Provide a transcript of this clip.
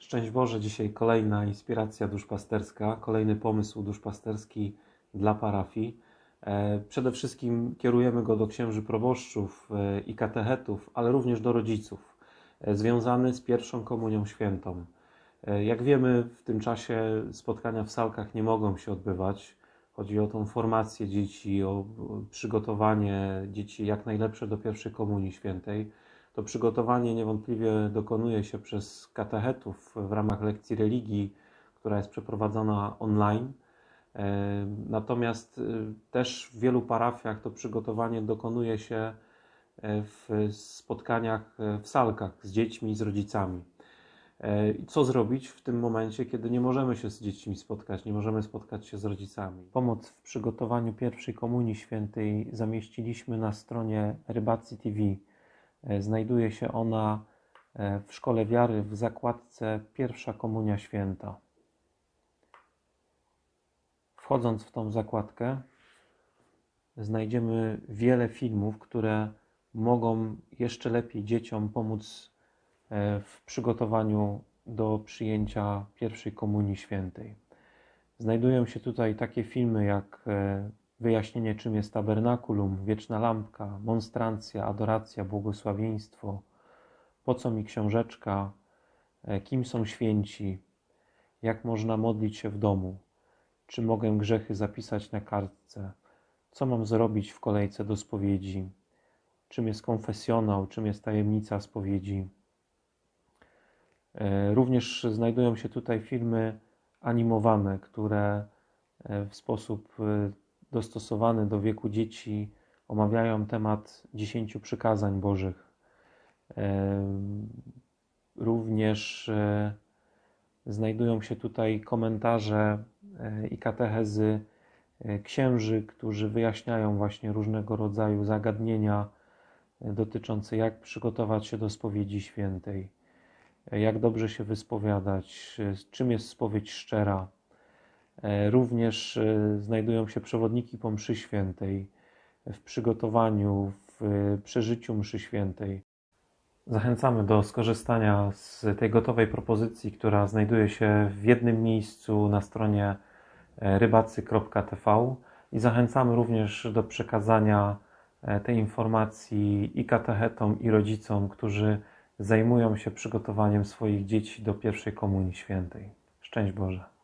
Szczęść Boże, dzisiaj kolejna inspiracja duszpasterska, kolejny pomysł duszpasterski dla parafii. E, Przede wszystkim kierujemy go do księży proboszczów e, i katechetów, ale również do rodziców, e, związany z pierwszą komunią świętą. Jak wiemy, w tym czasie spotkania w salkach nie mogą się odbywać. Chodzi o tą formację dzieci, o przygotowanie dzieci jak najlepsze do pierwszej komunii świętej. To przygotowanie niewątpliwie dokonuje się przez katechetów w ramach lekcji religii, która jest przeprowadzana online. E, Natomiast e, też w wielu parafiach to przygotowanie dokonuje się e, w spotkaniach w salkach z dziećmi, z rodzicami. Co zrobić w tym momencie, kiedy nie możemy się z dziećmi spotkać, nie możemy spotkać się z rodzicami? Pomoc w przygotowaniu pierwszej komunii świętej zamieściliśmy na stronie Rybacji TV. E, Znajduje się ona e, w Szkole Wiary w zakładce Pierwsza Komunia Święta. Wchodząc w tą zakładkę, znajdziemy wiele filmów, które mogą jeszcze lepiej dzieciom pomóc e, w przygotowaniu do przyjęcia pierwszej komunii świętej. Znajdują się tutaj takie filmy jak wyjaśnienie, czym jest tabernakulum, wieczna lampka, monstrancja, adoracja, błogosławieństwo, po co mi książeczka, e, kim są święci, jak można modlić się w domu, czy mogę grzechy zapisać na kartce, co mam zrobić w kolejce do spowiedzi, czym jest konfesjonał, czym jest tajemnica spowiedzi. E, Również znajdują się tutaj filmy animowane, które e, w sposób dostosowany do wieku dzieci omawiają temat dziesięciu przykazań Bożych. Również e, znajdują się tutaj komentarze e, i katechezy e, księży, którzy wyjaśniają właśnie różnego rodzaju zagadnienia dotyczące jak przygotować się do spowiedzi świętej, jak dobrze się wyspowiadać, czym jest spowiedź szczera. E, Również e, znajdują się przewodniki po mszy świętej, w przygotowaniu, w e, przeżyciu mszy świętej. Zachęcamy do skorzystania z tej gotowej propozycji, która znajduje się w jednym miejscu na stronie rybacy.tv i zachęcamy również do przekazania tej informacji i katechetom, i rodzicom, którzy zajmują się przygotowaniem swoich dzieci do pierwszej komunii świętej. Szczęść Boże.